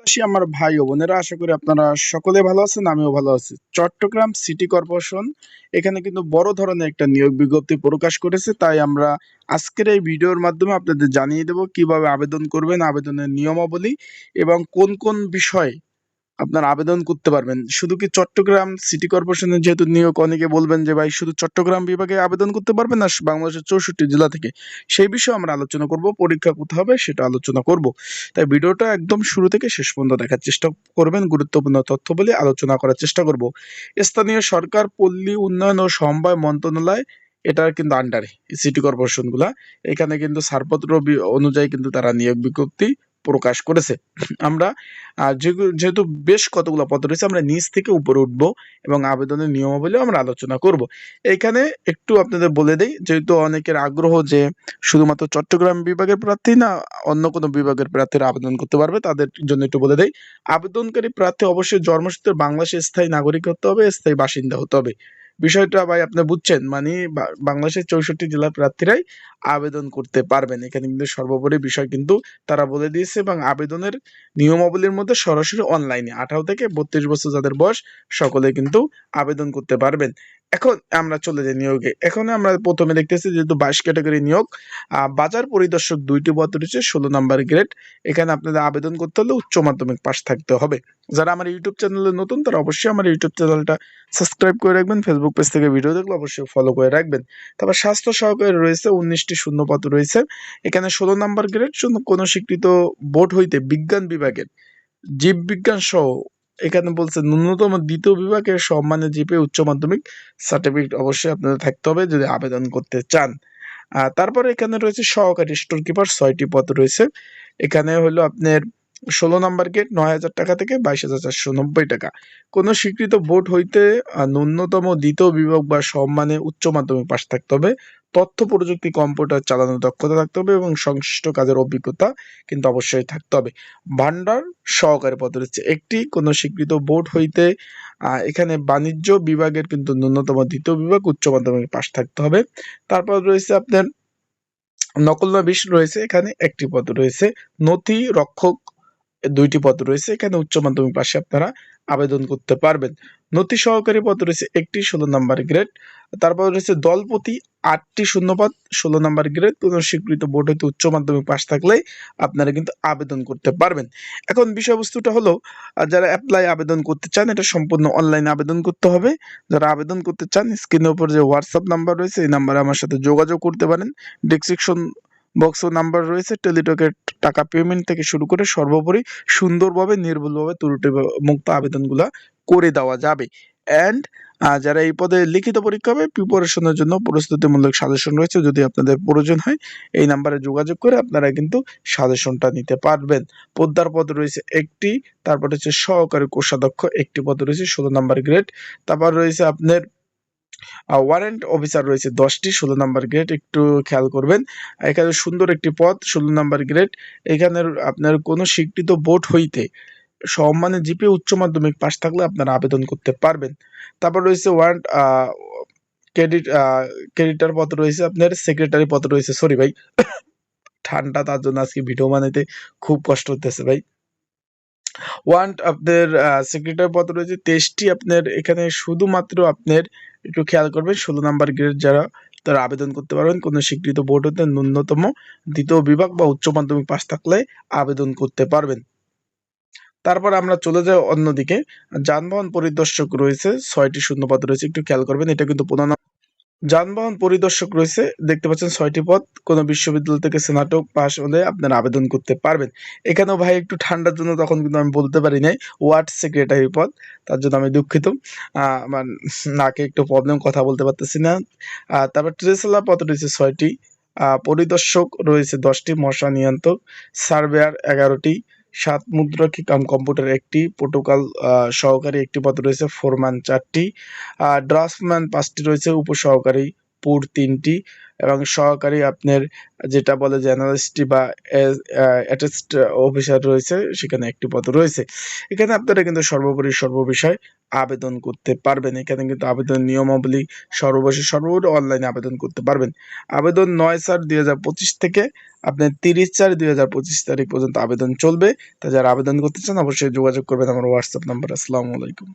প্রত্যাশী আমার ভাই ও বোনেরা, আশা করি আপনারা সকলে ভালো আছেন, আমিও ভালো আছি। চট্টগ্রাম সিটি কর্পোরেশন এখানে কিন্তু বড় ধরনের একটা নিয়োগ বিজ্ঞপ্তি প্রকাশ করেছে, তাই আমরা আজকের এই ভিডিওর মাধ্যমে আপনাদের জানিয়ে দেব কীভাবে আবেদন করবেন, আবেদনের নিয়মাবলী এবং কোন কোন বিষয়ে আপনারা আবেদন করতে পারবেন। শুধু কি চট্টগ্রাম সিটি কর্পোরেশনের যেহেতু নিয়োগ, অনেকে বলবেন যে ভাই শুধু চট্টগ্রাম বিভাগে আবেদন করতে পারবেন না, বাংলাদেশের চৌষট্টি জেলা থেকে। সেই বিষয়ে আমরা আলোচনা করব, পরীক্ষা কোথায় হবে সেটা আলোচনা করব। তাই ভিডিওটা একদম শুরু থেকে শেষ পর্যন্ত দেখার চেষ্টা করবেন, গুরুত্বপূর্ণ তথ্য বলে আলোচনা করার চেষ্টা করব। স্থানীয় সরকার, পল্লী উন্নয়ন ও সমবায় মন্ত্রণালয়, এটার কিন্তু আন্ডারে সিটি কর্পোরেশনগুলা। এখানে কিন্তু ছাড়পত্র অনুযায়ী কিন্তু তারা নিয়োগ বিজ্ঞপ্তি প্রকাশ করেছে। আমরা যেহেতু বেশ কতগুলো পদ রয়েছে, আমরা নিচ থেকে উপরে উঠব এবং আবেদনের নিয়মাবলী আমরা আলোচনা করব। এখানে একটু আপনাদের বলে দেই, যেহেতু অনেকের আগ্রহ যে শুধুমাত্র চট্টগ্রাম বিভাগের প্রার্থী না, অন্য কোনো বিভাগের প্রার্থীরা আবেদন করতে পারবে, তাদের জন্য একটু বলে দেই। আবেদনকারী প্রার্থী অবশ্যই জন্মসূত্রে বাংলাদেশের স্থায়ী নাগরিক হতে হবে, স্থায়ী বাসিন্দা হতে হবে। বিষয়টা ভাই আপনি বুঝছেন মানে বাংলাদেশের চৌষট্টি জেলার প্রার্থীরাই আবেদন করতে পারবেন। এখানে কিন্তু সর্বোপরি বিষয় কিন্তু তারা বলে দিয়েছে এবং আবেদনের নিয়মাবলীর মধ্যে সরাসরি অনলাইনে আঠারো থেকে বত্রিশ বছর যাদের বয়স, সকলে কিন্তু আবেদন করতে পারবেন। এখন আমরা চলে যাই নিয়োগে। এখন আমরা প্রথমে দেখতেছি যেহেতু বাইশ ক্যাটাগরি নিয়োগ বাজার পরিদর্শক দুইটি পদ রয়েছে, ষোলো নাম্বার গ্রেড। এখানে আপনাদের আবেদন করতে হলে উচ্চ মাধ্যমিক পাস থাকতে হবে। যারা আমার ইউটিউব চ্যানেলে নতুন, তারা অবশ্যই আমার ইউটিউব চ্যানেলটা সাবস্ক্রাইব করে রাখবেন। ফেসবুক পেজ থেকে ভিডিও দেখলে অবশ্যই ফলো করে রাখবেন। তারপর স্বাস্থ্য সহকারী রয়েছে, উনিশটি শূন্য পদ রয়েছে। এখানে ষোলো নাম্বার গ্রেড, কোনো স্বীকৃত বোর্ড হইতে বিজ্ঞান বিভাগের জীববিজ্ঞান সহ এখানে বলছে, ন্যূনতম দ্বিতীয় বিভাগের সম্মানে জিপে উচ্চ মাধ্যমিক সার্টিফিকেট অবশ্যই আপনাদের থাকতে হবে যদি আবেদন করতে চান। তারপরে এখানে রয়েছে সহকারী স্টোর কিপার ছয়টি পদ রয়েছে। এখানে হলো আপনার ষোলো নাম্বার গেট নয় হাজার টাকা থেকে বাইশ হাজার চারশো নব্বই টাকা। কোনো স্বীকৃত বোর্ড হইতে ন্যূনতম দ্বিতীয় বিভাগ বা সম্মানে উচ্চ মাধ্যমিক পাশ থাকতে হবে। তথ্য প্রযুক্তি কম্পিউটার চালানোর দক্ষতা থাকতে হবে এবং সংশ্লিষ্ট কাজের অভিজ্ঞতা কিন্তু অবশ্যই থাকতে হবে। ভান্ডার সহকারী পদ রয়েছে একটি, কোনো স্বীকৃত বোর্ড হইতে এখানে বাণিজ্য বিভাগের কিন্তু ন্যূনতম দ্বিতীয় বিভাগ, উচ্চ মাধ্যমিক পাশ থাকতে হবে। তারপর রয়েছে আপনার নকল নবিশ রয়েছে, এখানে একটি পদ রয়েছে। নথি রক্ষক, দুইটি পদ রয়েছে, এখানে উচ্চ মাধ্যমিক পাশে আপনারা আবেদন করতে পারবেন। নথি সহকারী পদ রয়েছে একটি, ষোলো নম্বর গ্রেড। তারপর রয়েছে দলপতি, আটটি শূন্যপদ ষোলো নম্বর গ্রেড। কোনো স্বীকৃত বোর্ড হইতে উচ্চ মাধ্যমিক পাশ থাকলেই আপনারা কিন্তু আবেদন করতে পারবেন। এখন বিষয়বস্তুটা হলো যারা অ্যাপ্লাই আবেদন করতে চান, এটা সম্পূর্ণ অনলাইনে আবেদন করতে হবে। যারা আবেদন করতে চান স্ক্রিনের উপর যে হোয়াটসঅ্যাপ নাম্বার রয়েছে, এই নাম্বারে আমার সাথে যোগাযোগ করতে পারেন। ডিসক্রিপশন বক্স নাম্বার রয়েছে। টেলিটকের টাকা পেমেন্ট থেকে শুরু করে সর্বোপরি সুন্দরভাবে, নির্ভুলভাবে ত্রুটি মুক্ত আবেদনগুলা করে দেওয়া যাবে। অ্যান্ড যারা এই পদে লিখিত পরীক্ষা হবে প্রিপারেশনের জন্য প্রস্তুতিমূলক সাজেশন রয়েছে। যদি আপনাদের প্রয়োজন হয়, এই নাম্বারে যোগাযোগ করে আপনারা কিন্তু সাজেশনটা নিতে পারবেন। পদ্মার পদ রয়েছে একটি, তারপর হচ্ছে সহকারী কোষাধ্যক্ষ, একটি পদ রয়েছে ষোলো নাম্বার গ্রেড তারপর রয়েছে আপনার ওয়ারেন্ট অফিসার রয়েছে দশটি, ষোলো নাম্বার গ্রেড একটু খেয়াল করবেন। এখানে সুন্দর একটি পদ ষোলো নাম্বার গ্রেড এখানে আপনার কোনো স্বীকৃত বোর্ড হইতে সম্মানে জিপে উচ্চ মাধ্যমিক পাশ থাকলে আপনারা আবেদন করতে পারবেন। তারপর রয়েছে ওয়ারেন্ট ক্রেডিট ক্রেডিটার পদ রয়েছে, আপনার সেক্রেটারি পদ রয়েছে। সরি ভাই, ঠান্ডা তার জন্য আজকে ভিডিও বানাইতে খুব কষ্ট হতেছে ভাই। ওয়ান্ট আপনার সেক্রেটারি পদ রয়েছে তেইশটি, আপনার এখানে শুধুমাত্র আপনার একটু খেয়াল করবেন ষোলো নাম্বার গ্রেড যারা, তারা আবেদন করতে পারবেন। কোনো স্বীকৃত বোর্ড হতে ন্যূনতম দ্বিতীয় বিভাগ বা উচ্চ মাধ্যমিক পাশ থাকলে আবেদন করতে পারবেন। তারপর আমরা চলে যাই অন্যদিকে। যানবাহন পরিদর্শক রয়েছে, ছয়টি শূন্যপদ রয়েছে, একটু খেয়াল করবেন, এটা কিন্তু পুনঃ যানবাহন পরিদর্শক রয়েছে। দেখতে পাচ্ছেন ছয়টি পদ কোনো বিশ্ববিদ্যালয় থেকে স্নাতক পাস হলে আপনারা আবেদন করতে পারবেন। এখানেও ভাই একটু ঠান্ডার জন্য তখন কিন্তু আমি বলতে পারি নাই, ওয়ার্ড সেক্রেটারি পদ। তার জন্য আমি দুঃখিত। আমার নাকে একটু প্রবলেম কথা বলতে পারতেছি না। তারপর ট্রেসেলা পদ রয়েছে ছয়টি। পরিদর্শক রয়েছে দশটি, মশা নিয়ন্ত্রক, সার্ভেয়ার এগারোটি। সাত মুদ্রা কি কাম কম্পিউটার একটি প্রোটোকল সহকারী একটি পদ রয়েছে, ফোরম্যান চারটি। ড্রাফটম্যান পাঁচটি রয়েছে, উপসহকারী পুর তিনটি এবং সহকারী আপনার যেটা বলে যে অ্যানালিস্টটি বা অ্যাটেস্ট অফিসার রয়েছে, সেখানে একটি পদ রয়েছে। এখানে আপনারা কিন্তু সর্বোপরি সর্ববিষয় আবেদন করতে পারবেন। এখানে কিন্তু আবেদন নিয়মাবলী সর্বশেষ সর্বোপরি অনলাইনে আবেদন করতে পারবেন। আবেদন নয় চার দুই থেকে আপনার তিরিশ চার দুই তারিখ পর্যন্ত আবেদন চলবে। তা যারা আবেদন করতে চান, অবশ্যই যোগাযোগ করবেন। আমার হোয়াটসঅ্যাপ নাম্বার আসসালামু আলাইকুম।